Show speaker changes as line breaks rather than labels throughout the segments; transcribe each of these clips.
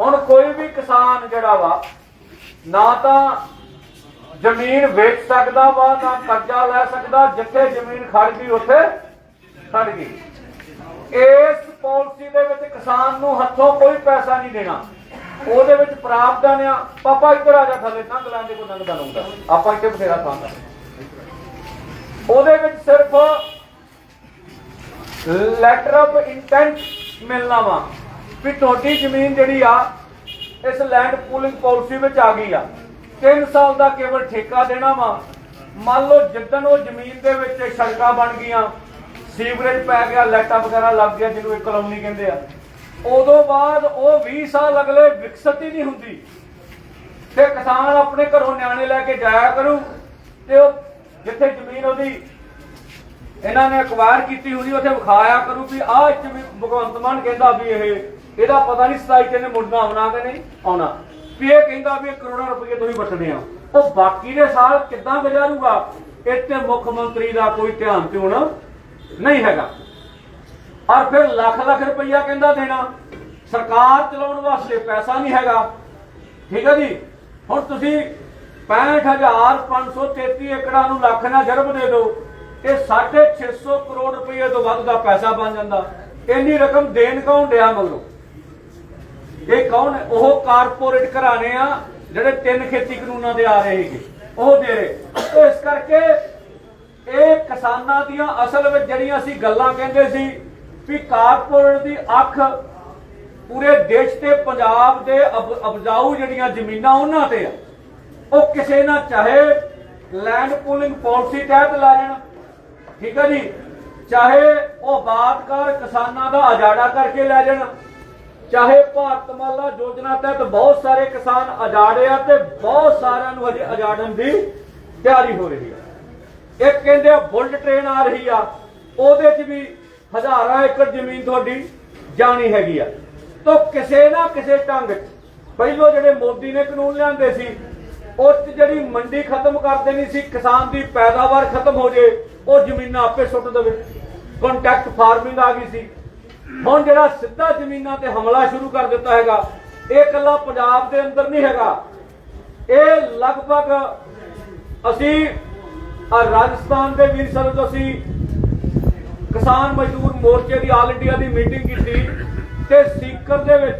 ਹੁਣ ਕੋਈ ਵੀ ਕਿਸਾਨ ਜਿਹੜਾ ਵਾ, ਨਾ ਤਾਂ ਜ਼ਮੀਨ ਵੇਚ ਸਕਦਾ ਵਾ, ਨਾ ਕਰਜ਼ਾ ਲੈ ਸਕਦਾ, ਜਿੱਥੇ ਜ਼ਮੀਨ ਖੜ ਗਈ, ਉੱਥੇ ਖੜ ਗਈ। ਇਸ ਪਾਲਿਸੀ ਦੇ ਵਿੱਚ ਕਿਸਾਨ ਨੂੰ ਹੱਥੋਂ ਕੋਈ ਪੈਸਾ ਨਹੀਂ ਦੇਣਾ। ਉਹਦੇ ਵਿੱਚ ਪ੍ਰਾਪਤਨ ਆ, ਪਾਪਾ ਇੱਧਰ ਆ ਜਾ ਥੱਲੇ, ਨੰਗ ਲੈਂਦੇ ਕੋ ਨੰਗਦਾ ਨੰਗਦਾ ਆਪਾਂ ਇੱਥੇ ਬਥੇਰਾ ਖਾਂਦਾ ਉਹਦੇ ਵਿੱਚ ਸਿਰਫ ਲੈਟਰ ਆਫ ਇੰਟੈਂਟ ਮਿਲਣਾ ਵਾ। ਵੀ ਤੁਹਾਡੀ ਜ਼ਮੀਨ ਜਿਹੜੀ ਆ, ਇਸ ਲੈਂਡ ਪੂਲਿੰਗ ਪਾਲਿਸੀ ਵਿੱਚ ਆ ਗਈ ਆ। 3 ਸਾਲ ਦਾ ਕੇਵਲ ਠੇਕਾ ਦੇਣਾ ਵਾ। ਮੰਨ ਲਓ ਜਿੱਦਣ ਉਹ ਜ਼ਮੀਨ ਦੇ ਵਿੱਚ ਸੜਕਾਂ ਬਣ ਗਈਆਂ, ਸੀਵਰੇਜ ਪੈ ਗਿਆ, ਲਾਈਟਾਂ ਵਗੈਰਾ ਲੱਗ ਗਿਆ ਜਿਹਨੂੰ ਇੱਕ ਕਲੋਨੀ ਕਹਿੰਦੇ ਆ। ਉਦੋਂ ਬਾਅਦ ਉਹ 20 ਸਾਲ ਅਗਲੇ ਵਿਕਸਤ ਹੀ ਨਹੀਂ ਹੁੰਦੀ। ਤੇ ਕਿਸਾਨ ਆਪਣੇ ਘਰੋਂ ਨਿਆਣੇ ਲੈ ਕੇ ਜਾਇਆ ਕਰੂ ਤੇ ਉਹ ਜਿੱਥੇ ਜ਼ਮੀਨ ਉਹਦੀ ਇਹਨਾਂ ਨੇ ਅਕਵਾਇਰ ਕੀਤੀ ਹੋਣੀ ਉੱਥੇ ਵਿਖਾਇਆ ਕਰੂ ਵੀ ਆਹ ਭਗਵੰਤ ਮਾਨ ਕਹਿੰਦਾ ਵੀ ਇਹ ਇਹਦਾ ਪਤਾ ਨਹੀਂ ਸਤਾਈ ਚ ਇਹਨੇ ਮੁੜਨਾ ਆਉਣਾ ਕਿ ਨਹੀਂ ਆਉਣਾ। ਵੀ ਇਹ ਕਹਿੰਦਾ ਵੀ ਕਰੋੜਾਂ ਰੁਪਏ ਤੁਸੀਂ ਵਟਣੇ ਆ। ਉਹ ਬਾਕੀ ਦੇ ਸਾਲ ਕਿੱਦਾਂ ਗੁਜ਼ਾਰੂਗਾ? ਇੱਥੇ ਮੁੱਖ ਮੰਤਰੀ ਦਾ ਕੋਈ ਧਿਆਨ ਧਿਉਣ ਨਹੀਂ ਹੈਗਾ। ਔਰ ਫਿਰ ਲੱਖ ਲੱਖ ਰੁਪਈਆ ਕਹਿੰਦਾ ਦੇਣਾ। ਸਰਕਾਰ ਚਲਾਉਣ ਵਾਸਤੇ ਪੈਸਾ ਨਹੀਂ ਹੈਗਾ। ਠੀਕ ਹੈ ਜੀ? ਹੁਣ ਤੁਸੀਂ 65533 ਏਕੜਾਂ ਨੂੰ ਲੱਖ ਨਾਲ ਜਰਬ ਦੇ ਦਿਓ। ਇਹ 650 ਕਰੋੜ ਰੁਪਏ ਤੋਂ ਵੱਧ ਦਾ ਪੈਸਾ ਬਣ ਜਾਂਦਾ। ਇੰਨੀ ਰਕਮ ਦੇਣ ਕੌਣ ਡਿਆ ਮਗਰੋਂ? ਇਹ ਕੌਣ ਹੈ? ਉਹ ਕਾਰਪੋਰੇਟ ਘਰਾਣੇ ਆ, ਜਿਹੜੇ ਤਿੰਨ ਖੇਤੀ ਕਾਨੂੰਨਾਂ ਦੇ ਆ ਰਹੇ ਹੈਗੇ। ਉਹ ਦੇ ਰਹੇ। ਤੇ ਇਸ ਕਰਕੇ ਇਹ ਕਿਸਾਨਾਂ ਦੀਆਂ ਅਸਲ ਵਿੱਚ ਜਿਹੜੀਆਂ ਅਸੀਂ ਗੱਲਾਂ ਕਹਿੰਦੇ ਸੀ ਵੀ ਕਾਰਪੋਰੇਟ ਦੀ ਅੱਖ ਪੂਰੇ ਦੇਸ਼ ਤੇ ਪੰਜਾਬ ਦੇ ਅਬਜਾਊ ਜਿਹੜੀਆਂ ਜ਼ਮੀਨਾਂ ਉਹਨਾਂ ਤੇ ਆ। ਉਹ ਕਿਸੇ ਨਾ ਚਾਹੇ ਲੈਂਡ ਪੂਲਿੰਗ ਪਾਲਿਸੀ ਤਹਿਤ ਲੈ ਜਾਣ ਠੀਕ ਹੈ ਜੀ? ਚਾਹੇ ਉਹ ਬਾਤਕਾਰ ਕਿਸਾਨਾਂ ਦਾ ਅਜਾੜਾ ਕਰਕੇ ਲੈ ਜਾਣ ਚਾਹੇ ਭਾਰਤਮਾਲਾ ਯੋਜਨਾ ਤਹਿਤ ਬਹੁਤ ਸਾਰੇ ਕਿਸਾਨ ਅਜਾੜੇ ਆ ਤੇ ਬਹੁਤ ਸਾਰਿਆਂ ਨੂੰ ਹਜੇ ਅਜਾੜਨ ਦੀ ਤਿਆਰੀ ਹੋ ਰਹੀ ਆ। ਇੱਕ ਕਹਿੰਦੇ ਬੁਲਟ ਟ੍ਰੇਨ ਆ ਰਹੀ ਆ, ਉਹਦੇ 'ਚ ਵੀ ਹਜ਼ਾਰਾਂ ਏਕੜ ਜ਼ਮੀਨ ਤੁਹਾਡੀ ਜਾਣੀ ਹੈਗੀ ਆ। ਤਾਂ ਕਿਸੇ ਨਾ ਕਿਸੇ ਢੰਗ 'ਚ, ਪਹਿਲੋਂ ਜਿਹੜੇ ਮੋਦੀ ਨੇ ਕਾਨੂੰਨ ਲਿਆਂਦੇ ਸੀ, ਉਸ 'ਚ ਜਿਹੜੀ ਮੰਡੀ ਖਤਮ ਕਰ ਦੇਣੀ ਸੀ, ਕਿਸਾਨ ਦੀ ਪੈਦਾਵਾਰ ਖਤਮ ਹੋ ਜੇ, ਉਹ ਜ਼ਮੀਨਾਂ ਆਪੇ ਸੁੱਟ ਦੇਵੇ। ਕੰਟੈਕਟ ਫਾਰਮਿੰਗ ਆ ਗਈ ਸੀ। ਹੁਣ ਜਿਹੜਾ ਸਿੱਧਾ ਜ਼ਮੀਨਾਂ ਤੇ ਹਮਲਾ ਸ਼ੁਰੂ ਕਰ ਦਿੱਤਾ ਹੈਗਾ, ਇਹ ਇਕੱਲਾ ਪੰਜਾਬ ਦੇ ਅੰਦਰ ਨਹੀਂ ਹੈਗਾ। ਇਹ ਲਗਭਗ ਅਸੀਂ ਰਾਜਸਥਾਨ ਦੇ ਵੀਰ ਸਰਦ ਅਸੀਂ ਕਿਸਾਨ ਮਜ਼ਦੂਰ ਮੋਰਚੇ ਦੀ ਆਲ ਇੰਡੀਆ ਦੀ ਮੀਟਿੰਗ ਕੀਤੀ ਤੇ ਸੀਕਰ ਦੇ ਵਿੱਚ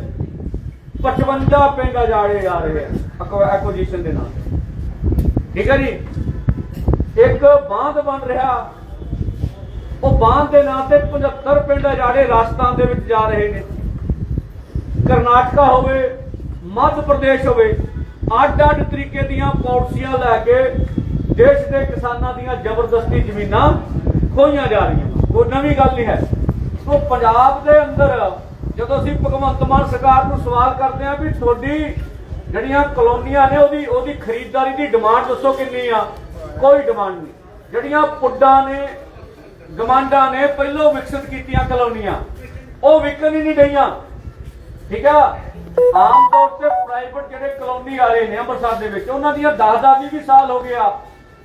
55 ਪਿੰਡ ਅਜਾੜੇ ਜਾ ਰਹੇ ਆ ਐਕੁਜੀਸ਼ਨ ਦੇ ਨਾਲ। ਠੀਕ ਹੈ ਜੀ? ਇੱਕ ਬਾਂਧ ਬਣ ਰਿਹਾ ਉਹ ਬਾਂਧ ਦੇ ਨਾਂ ਤੇ 75 ਪਿੰਡ ਅਜਾੜੇ ਰਾਜਸਥਾਨ ਦੇ ਵਿੱਚ ਜਾ ਰਹੇ ਨੇ। ਕਰਨਾਟਕਾ ਹੋਵੇ, ਮੱਧ ਪ੍ਰਦੇਸ਼ ਹੋਵੇ ਅੱਡ ਅੱਡ ਤਰੀਕੇ ਦੀਆਂ ਪਾਲਿਸੀਆਂ ਲੈ ਕੇ ਦੇਸ਼ ਦੇ ਕਿਸਾਨਾਂ ਦੀਆਂ ਜ਼ਬਰਦਸਤੀ ਜ਼ਮੀਨਾਂ ਖੋਈਆਂ ਜਾ ਰਹੀਆਂ ਕੋਈ ਨਵੀਂ ਗੱਲ ਨਹੀਂ ਹੈ। ਸੋ ਪੰਜਾਬ ਦੇ ਅੰਦਰ, ਜਦੋਂ ਅਸੀਂ ਭਗਵੰਤ ਮਾਨ ਸਰਕਾਰ ਨੂੰ ਸਵਾਲ ਕਰਦੇ ਹਾਂ ਵੀ ਤੁਹਾਡੀ ਜਿਹੜੀਆਂ ਕਲੋਨੀਆਂ ਨੇ, ਉਹਦੀ ਉਹਦੀ ਖਰੀਦਦਾਰੀ ਦੀ ਡਿਮਾਂਡ ਦੱਸੋ ਕਿੰਨੀ ਆ? ਕੋਈ ਡਿਮਾਂਡ ਨਹੀਂ। ਜਿਹੜੀਆਂ ਪੁੱਡਾਂ ਨੇ ਗਮਾਂਡਾਂ ਨੇ ਪਹਿਲੋਂ ਵਿਕਸਿਤ ਕੀਤੀਆਂ ਕਲੋਨੀਆਂ। ਉਹ ਵਿਕਣ ਹੀ ਨਹੀਂ ਡਈਆਂ ਠੀਕ ਆ? ਆਮ ਤੌਰ ਤੇ ਪ੍ਰਾਈਵੇਟ ਜਿਹੜੇ ਕਲੋਨੀ ਵਾਲੇ ਨੇ ਅੰਮ੍ਰਿਤਸਰ ਦੇ ਵਿੱਚ, ਉਹਨਾਂ ਦੀਆਂ 10-10 ਵੀ ਸਾਲ ਹੋ ਗਿਆ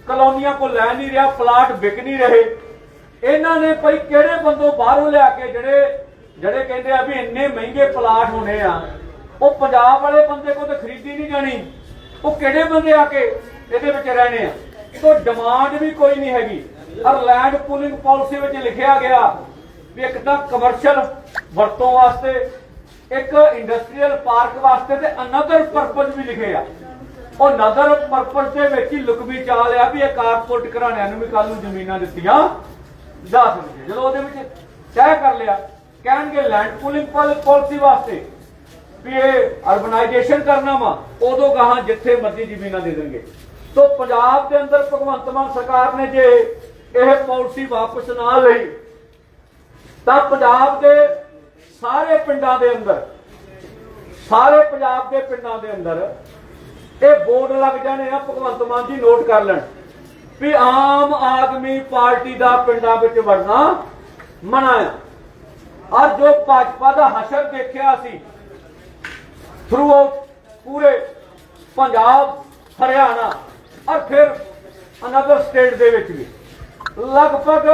ਕਲੋਨੀਆਂ ਕੋ ਲੈ ਨਹੀਂ ਰਿਹਾ, ਪਲਾਟ ਵਿਕ ਨਹੀਂ ਰਹੇ। ਇਹਨਾਂ ਨੇ ਭਾਈ ਕਿਹੜੇ ਬੰਦੋ ਬਾਹਰੋਂ ਲਿਆ ਕੇ ਜਿਹੜੇ ਜਿਹੜੇ ਕਹਿੰਦੇ ਆ ਵੀ ਇੰਨੇ ਮਹਿੰਗੇ ਪਲਾਟ ਹੋਣੇ ਆ, ਉਹ ਪੰਜਾਬ ਵਾਲੇ ਬੰਦੇ ਕੋ ਤੇ ਖਰੀਦੀ ਨਹੀਂ ਜਾਣੀ। ਉਹ ਕਿਹੜੇ ਬੰਦੇ ਆ ਕੇ ਇਹਦੇ ਵਿੱਚ ਰਹਿਣੇ ਆ? ਸੋ ਡਿਮਾਂਡ ਵੀ ਕੋਈ ਨਹੀਂ ਹੈਗੀ। ਔਰ ਲੈਂਡ ਪੂਲਿੰਗ ਪਾਲਿਸੀ ਵਿੱਚ ਲਿਖਿਆ ਗਿਆ ਵੀ ਇੱਕ ਤਾਂ ਕਮਰਸ਼ੀਅਲ ਵਰਤੋਂ ਵਾਸਤੇ, ਇੱਕ ਇੰਡਸਟਰੀਅਲ ਪਾਰਕ ਵਾਸਤੇ ਤੇ ਅਨਦਰ ਪਰਪਸ ਵੀ ਲਿਖੇ ਆ। ਉਹ ਨਦਰ ਪਰਪਸ ਦੇ ਵਿੱਚ ਹੀ ਲੁਕਵੀ ਚਾਲ ਆ ਵੀ ਇਹ ਕਾਰਪੋਰੇਟ ਘਰਾਣਿਆਂ ਨੂੰ ਵੀ ਕੱਲ ਨੂੰ ਜ਼ਮੀਨਾਂ ਦਿੱਤੀਆਂ ਜਾ ਸਕਦੀਆਂ। ਜਦੋਂ ਉਹਦੇ ਵਿੱਚ ਤੈਅ ਕਰ ਲਿਆ, ਕਹਿਣਗੇ ਲੈਂਡ ਪੂਲਿੰਗ ਪਾਲਿਸੀ ਵਾਸਤੇ ਵੀ ਇਹ ਅਰਬਨਾਈਜੇਸ਼ਨ ਕਰਨਾ ਵਾ, ਉਦੋਂ ਗਾਹਾਂ ਜਿੱਥੇ ਮਰਜ਼ੀ ਜ਼ਮੀਨਾਂ ਦੇ ਦੇਣਗੇ। ਸੋ ਪੰਜਾਬ ਦੇ ਅੰਦਰ ਭਗਵੰਤ ਮਾਨ ਸਰਕਾਰ ਨੇ ਜੇ ਇਹ ਪਾਲਿਸੀ ਵਾਪਸ ਨਾ ਲਈ, ਤਾਂ ਪੰਜਾਬ ਦੇ ਸਾਰੇ ਪਿੰਡਾਂ ਦੇ ਅੰਦਰ, ਸਾਰੇ ਪੰਜਾਬ ਦੇ ਪਿੰਡਾਂ ਦੇ ਅੰਦਰ ਇਹ ਬੋਰਡ ਲੱਗ ਜਾਣੇ ਆ, ਭਗਵੰਤ ਮਾਨ ਜੀ ਨੋਟ ਕਰ ਲੈਣ ਵੀ ਆਮ ਆਦਮੀ ਪਾਰਟੀ ਦਾ ਪਿੰਡਾਂ ਵਿੱਚ ਵੜਨਾ ਮਨਾ ਹੈ। ਅੱਜ ਜੋ ਭਾਜਪਾ ਦਾ ਹਸ਼ਰ ਦੇਖਿਆ ਸੀ। ਥਰੂ ਪੂਰੇ ਪੰਜਾਬ, ਹਰਿਆਣਾ, ਔਰ ਫਿਰ ਅਨਦਰ ਸਟੇਟ ਦੇ ਵਿੱਚ ਵੀ। ਲਗਭਗ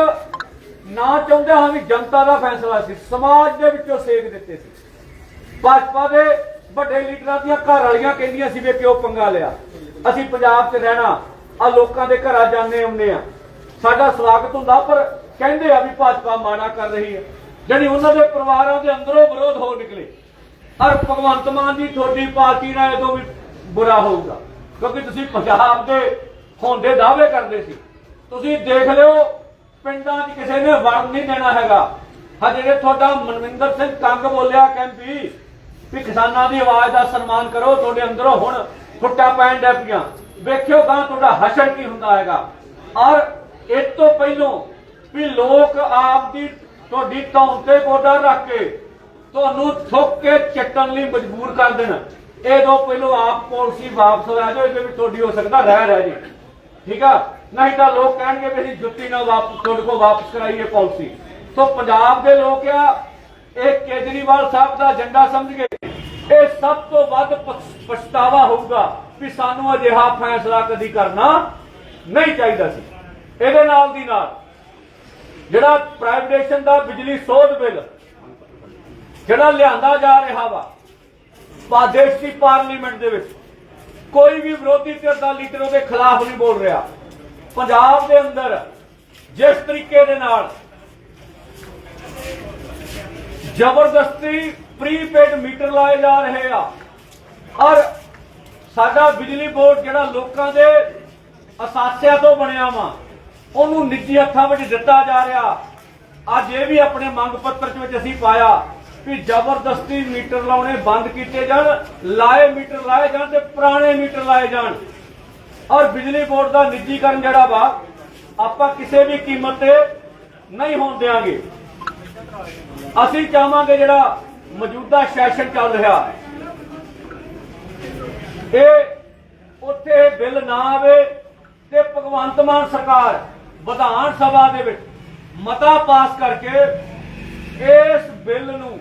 ਨਾ ਚਾਹੁੰਦੇ ਹਾਂ ਵੀ ਜਨਤਾ ਦਾ ਫੈਸਲਾ ਸੀ, ਸਮਾਜ ਦੇ ਵਿੱਚੋਂ ਸੇਕ ਦਿੱਤੇ ਸੀ। ਭਾਜਪਾ ਦੇ ਵੱਡੇ ਲੀਡਰਾਂ ਦੀਆਂ ਘਰ ਵਾਲੀਆਂ ਕਹਿੰਦੀਆਂ ਸੀ ਵੀ ਕਿਉਂ ਪੰਗਾ ਲਿਆ। ਅਸੀਂ ਪੰਜਾਬ 'ਚ ਰਹਿਣਾ ਆ ਲੋਕਾਂ ਦੇ ਘਰਾਂ ਜਾਂਦੇ ਆਉਂਦੇ ਆ ਸਾਡਾ ਸਵਾਗਤ ਹੁੰਦਾ, ਪਰ ਕਹਿੰਦੇ ਆ ਵੀ ਭਾਜਪਾ ਮਾੜਾ ਕਰ ਰਹੀ ਹੈ। ਜਿਹੜੀ ਉਹਨਾਂ ਦੇ ਪਰਿਵਾਰਾਂ ਦੇ ਅੰਦਰੋਂ ਵਿਰੋਧ ਹੋ ਨਿਕਲੇ। ਔਰ ਭਗਵੰਤ ਮਾਨ ਦੀ ਤੁਹਾਡੀ ਪਾਰਟੀ ਨਾਲ ਇਹਦੋਂ ਵੀ ਬੁਰਾ ਹੋਊਗਾ, ਕਿਉਂਕਿ ਤੁਸੀਂ ਪੰਜਾਬ ਦੇ ਹੋਂਦੇ ਦਾਅਵੇ ਕਰਦੇ ਸੀ। ਤੁਸੀਂ ਦੇਖ ਲਿਓ, ਪਿੰਡਾਂ 'ਚ ਕਿਸੇ ਨੇ ਵੜ ਨਹੀਂ ਦੇਣਾ ਹੈਗਾ। ਹਾਂ ਜਿਹੜੇ ਤੁਹਾਡਾ ਮਨਵਿੰਦਰ ਸਿੰਘ ਕੰਗ ਬੋਲਿਆ ਕੈਂਪੀ ਵੀ ਕਿਸਾਨਾਂ ਦੀ ਆਵਾਜ਼ ਦਾ ਸਨਮਾਨ ਕਰੋ, ਤੁਹਾਡੇ ਅੰਦਰੋਂ ਹੁਣ ਫੁੱਟਾ ਪੈਣ ਡੈ ਪਈਆਂ। ਵੇਖਿਓ ਗਾਂ ਤੁਹਾਡਾ ਹਸ਼ਰ ਕੀ ਹੁੰਦਾ ਹੈਗਾ। ਔਰ ਇਸ ਤੋਂ ਪਹਿਲੋਂ ਵੀ ਲੋਕ ਆਪ ਦੀ ਤੁਹਾਡੀ ਧੌਣ ਤੇ ਗੋਡਾ ਰੱਖ ਕੇ ਤੁਹਾਨੂੰ ਥੁੱਕ ਕੇ ਚੱਟਣ ਲਈ ਮਜਬੂਰ ਕਰ ਦੇਣ। ਇਹ ਦੋ ਪਹਿਲੋਂ ਆਪ ਪਾਲਿਸੀ ਵਾਪਸ ਲੈ ਜਾਓ, ਇਹਦੇ ਵਿੱਚ ਤੁਹਾਡੀ ਹੋ ਸਕਦਾ ਰਹਿ ਰਹਿ ਜੀ। ਠੀਕ ਆ? ਨਹੀਂ ਤਾਂ ਲੋਕ ਕਹਿਣਗੇ ਵੀ ਅਸੀਂ ਜੁੱਤੀ ਨਾਲ ਵਾਪਸ, ਤੁਹਾਡੇ ਕੋਲ ਵਾਪਸ ਕਰਾਈਏ ਪਾਲਿਸੀ। ਸੋ ਪੰਜਾਬ ਦੇ ਲੋਕ ਆ, ਇਹ ਕੇਜਰੀਵਾਲ ਸਾਹਿਬ ਦਾ ਏਜੰਡਾ ਸਮਝ ਗਏ? ਇਹ ਸਭ ਤੋਂ ਵੱਧ ਪਛਤਾਵਾ ਹੋਊਗਾ ਵੀ ਸਾਨੂੰ ਅਜਿਹਾ ਫੈਸਲਾ ਕਦੀ ਕਰਨਾ ਨਹੀਂ ਚਾਹੀਦਾ ਸੀ। ਇਹਦੇ ਨਾਲ ਦੀ ਨਾਲ, ਜਿਹੜਾ ਪ੍ਰਾਈਵੇਟੇਸ਼ਨ ਦਾ ਬਿਜਲੀ ਸੋਧ ਬਿੱਲ, ਜਿਹੜਾ ਲਿਆਂਦਾ ਜਾ ਰਿਹਾ ਵਾ ਪਾਦੇਸ਼ ਦੀ ਪਾਰਲੀਮੈਂਟ ਦੇ ਵਿੱਚ, ਕੋਈ ਵੀ ਵਿਰੋਧੀ ਧਿਰ ਦਾ ਲੀਡਰ ਉਹਦੇ ਖਿਲਾਫ ਨਹੀਂ ਬੋਲ ਰਿਹਾ। ਪੰਜਾਬ ਦੇ ਅੰਦਰ ਜਿਸ ਤਰੀਕੇ ਦੇ ਨਾਲ ਜ਼ਬਰਦਸਤੀ ਪ੍ਰੀਪੇਡ ਮੀਟਰ ਲਾਏ ਜਾ ਰਹੇ ਆ, ਔਰ ਸਾਡਾ ਬਿਜਲੀ ਬੋਰਡ ਜਿਹੜਾ ਲੋਕਾਂ ਦੇ ਅਸਾਸਿਆਂ ਤੋਂ ਬਣਿਆ ਵਾ, ਉਹਨੂੰ ਨਿੱਜੀ ਹੱਥਾਂ ਵਿੱਚ ਦਿੱਤਾ ਜਾ ਰਿਹਾ। ਅੱਜ ਇਹ ਵੀ ਆਪਣੇ ਮੰਗ ਪੱਤਰ ਚ ਵਿੱਚ ਅਸੀਂ ਪਾਇਆ ਵੀ ਜ਼ਬਰਦਸਤੀ ਮੀਟਰ ਲਾਉਣੇ ਬੰਦ ਕੀਤੇ ਜਾਣ, ਲਾਏ ਮੀਟਰ ਲਾਏ ਜਾਣ ਤੇ ਪੁਰਾਣੇ ਮੀਟਰ ਲਾਏ ਜਾਣ। ਔਰ ਬਿਜਲੀ ਬੋਰਡ ਦਾ ਨਿੱਜੀਕਰਨ ਜਿਹੜਾ ਵਾ, ਆਪਾਂ ਕਿਸੇ ਵੀ ਕੀਮਤ ਤੇ ਨਹੀਂ ਹੋਣ ਦੇਵਾਂਗੇ ਅਸੀਂ ਚਾਹਾਂਗੇ ਜਿਹੜਾ ਮੌਜੂਦਾ ਸੈਸ਼ਨ ਚੱਲ ਰਿਹਾ, ਇਹ ਉੱਥੇ ਬਿੱਲ ਨਾ ਆਵੇ ਤੇ ਭਗਵੰਤ ਮਾਨ ਸਰਕਾਰ ਵਿਧਾਨ ਸਭਾ ਦੇ ਵਿੱਚ ਮਤਾ ਪਾਸ ਕਰਕੇ ਇਸ ਬਿੱਲ ਨੂੰ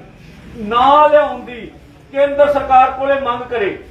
ਨਾ ਲਿਆਉਣ ਦੀ ਕੇਂਦਰ ਸਰਕਾਰ ਕੋਲੇ ਮੰਗ ਕਰੇ।